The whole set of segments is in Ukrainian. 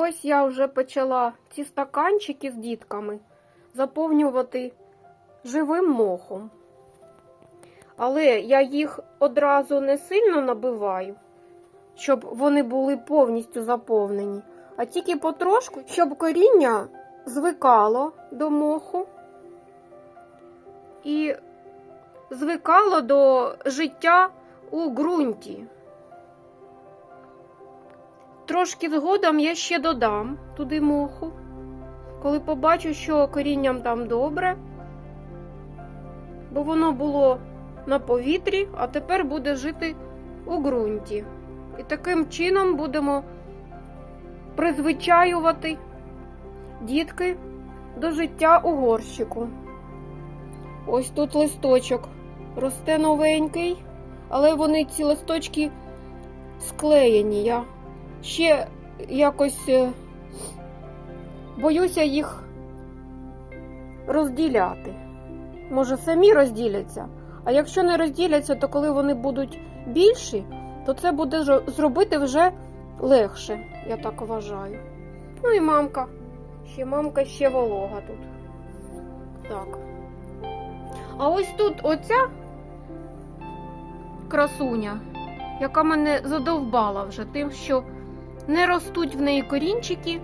Ось я вже почала ці стаканчики з дітками заповнювати живим мохом. Але я їх одразу не сильно набиваю, щоб вони були повністю заповнені, а тільки потрошку, щоб коріння звикало до моху і звикало до життя у ґрунті. Трошки згодом я ще додам туди моху, коли побачу, що корінням там добре, бо воно було на повітрі, а тепер буде жити у ґрунті. І таким чином будемо призвичаювати дітки до життя у горщику. Ось тут листочок росте новенький, але вони ці листочки склеєні. Я ще якось е, боюся їх розділяти. Може, самі розділяться. А якщо не розділяться, то коли вони будуть більші, то це буде зробити вже легше, я так вважаю. Ну і мамка. Ще мамка ще волога тут. Так. А ось тут оця красуня, яка мене задовбала вже тим, що не ростуть в неї корінчики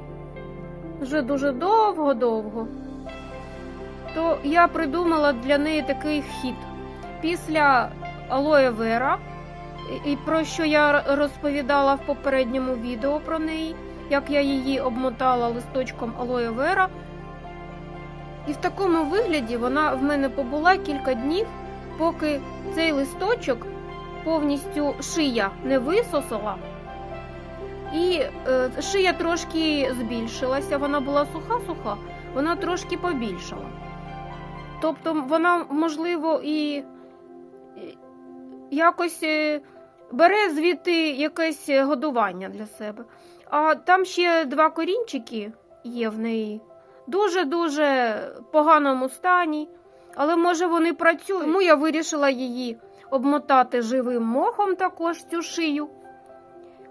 вже дуже довго-довго. То я придумала для неї такий хід. Після алоє вера, і- про що я розповідала в попередньому відео про неї, як я її обмотала листочком алоє вера. І в такому вигляді вона в мене побула кілька днів, поки цей листочок повністю шия не висосала. І е, шия трошки збільшилася, вона була суха-суха, вона трошки побільшала. Тобто вона, можливо, і якось е, бере звідти якесь годування для себе. А там ще два корінчики є в неї. Дуже-дуже поганому стані, але може вони працюють. Тому я вирішила її обмотати живим мохом також цю шию.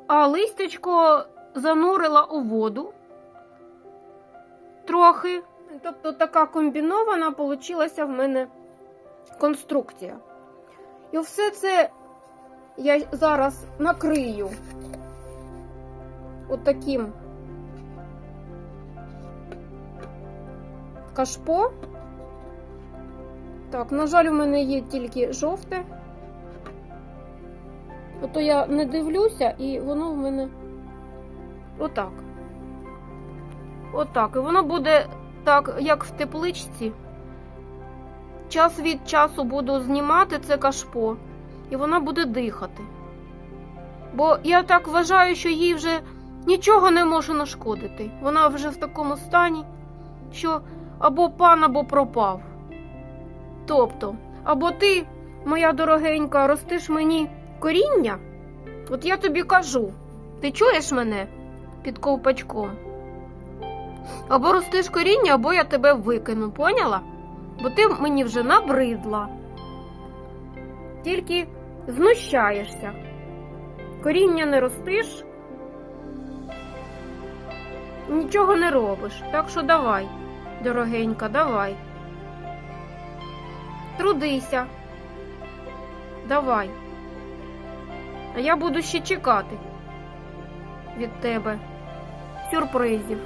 А листячко занурила у воду трохи. Тобто така комбінована получилася в мене конструкція. І все це я зараз накрию отаким кашпо. Так, на жаль, у мене є тільки жовте. Ото я не дивлюся, і воно в мене отак. Отак. І воно буде так, як в тепличці. Час від часу буду знімати це кашпо, і вона буде дихати. Бо я так вважаю, що їй вже нічого не може нашкодити. Вона вже в такому стані, що або пан, або пропав. Тобто, або ти, моя дорогенька, ростиш мені коріння, от я тобі кажу, ти чуєш мене під ковпачком? Або ростиш коріння, або я тебе викину, поняла? Бо ти мені вже набридла. Тільки знущаєшся. Коріння не ростиш, нічого не робиш. Так що давай, дорогенька, давай. Трудися. Давай. А я буду ще чекати від тебе сюрпризів.